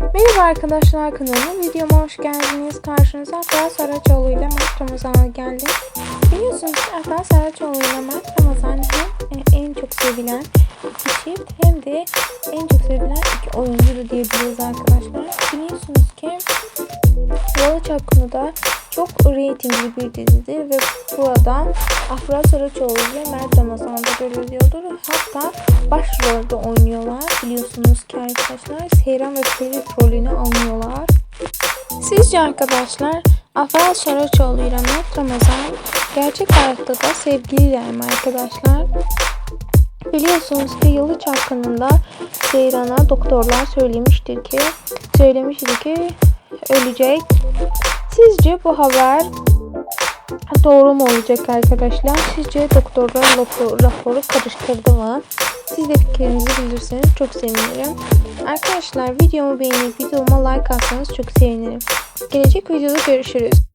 Merhaba arkadaşlar kanalıma videoma hoş geldiniz. Karşınıza Afra Saraçoğlu ile Mert Ramazan geldi. Biliyorsunuz ki Afra Saraçoğlu ile Mert Ramazan hem e, en çok sevilen iki çift hem de en çok sevilen iki oyuncu da diyebiliriz arkadaşlar. Biliyorsunuz ki Yalı Çapkını'da çok reytingli bir dizidir ve burada Afra Saraçoğlu ile Mert Ramazan'da görülüyordur. Hatta başrolde oynuyorlar. Biliyorsunuz ki arkadaşlar Seyran ve Ferit rolünü alıyorlar. Sizce arkadaşlar Afra Saraçoğlu ile Mert Ramazan gerçek hayatta da sevgililer mi arkadaşlar? Biliyorsunuz ki Yalı Çapkını'nda Seyran'a doktorlar söylemiştir ki söylemiştir ki ölecek. Sizce bu haber doğru mu olacak arkadaşlar? Sizce doktorlar raporu, karıştırdı mı? Siz de fikrinizi bilirseniz çok sevinirim. Arkadaşlar videomu beğenip videoma like atsanız çok sevinirim. Gelecek videoda görüşürüz.